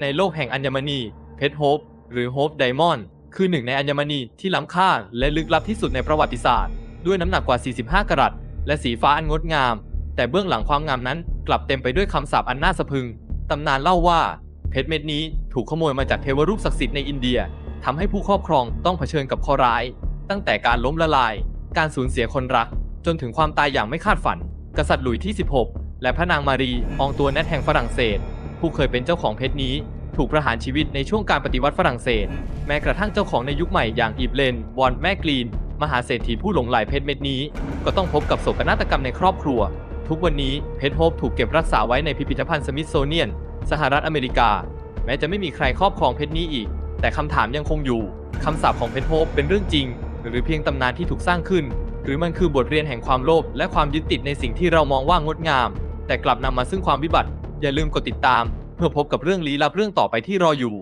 ในโลกแห่งอัญมณีเพชรโฮปหรือโฮปไดมอนด์คือหนึ่งในอัญมณีที่ล้ำค่าและลึกลับที่สุดในประวัติศาสตร์ ด้วยน้ำหนักกว่า 45 กรัตและสีฟ้าอันงดงาม แต่เบื้องหลังความงามนั้นกลับเต็มไปด้วยคำสาปอันน่าสะพึง ตำนานเล่าว่าเพชรเม็ดนี้ถูกขโมยมาจากเทวรูปศักดิ์สิทธิ์ในอินเดียทำให้ผู้ครอบครองต้องเผชิญกับข้อร้าย ตั้งแต่การล้มละลาย การสูญเสียคนรัก จนถึงความตายอย่างไม่คาดฝัน กษัตริย์หลุยที่ 16 และพระนางมารีอองตัวแนทแห่งฝรั่งเศส ผู้เคยเป็นเจ้าของเพชรนี้ ถูกประหารชีวิตในช่วงการปฏิวัติฝรั่งเศส แม้กระทั่งเจ้าของในยุคใหม่อย่างอีฟเลนวอนแมกกรีน มหาเศรษฐีผู้หลงไหลเพชรเม็ดนี้ ก็ต้องพบกับโศกนาฏกรรมในครอบครัว ทุกวันนี้เพชรโฮปถูกเก็บรักษาไว้ในพิพิธภัณฑ์สมิธโซเนียน สหรัฐอเมริกา แม้จะไม่มีใครครอบครองเพชรนี้อีก แต่คำถามยังคงอยู่คำสาปของเพชรโฮปเป็นเรื่องจริง หรือเพียงตำนานที่ถูกสร้างขึ้น หรือมันคือบทเรียนแห่งความโลภและความยึดติดในสิ่งที่เรามองว่างดงาม แต่กลับนำมาซึ่งความวิบัติ อย่าลืมกดติดตาม เพื่อพบกับเรื่องลี้ลับเรื่องต่อไปที่รออยู่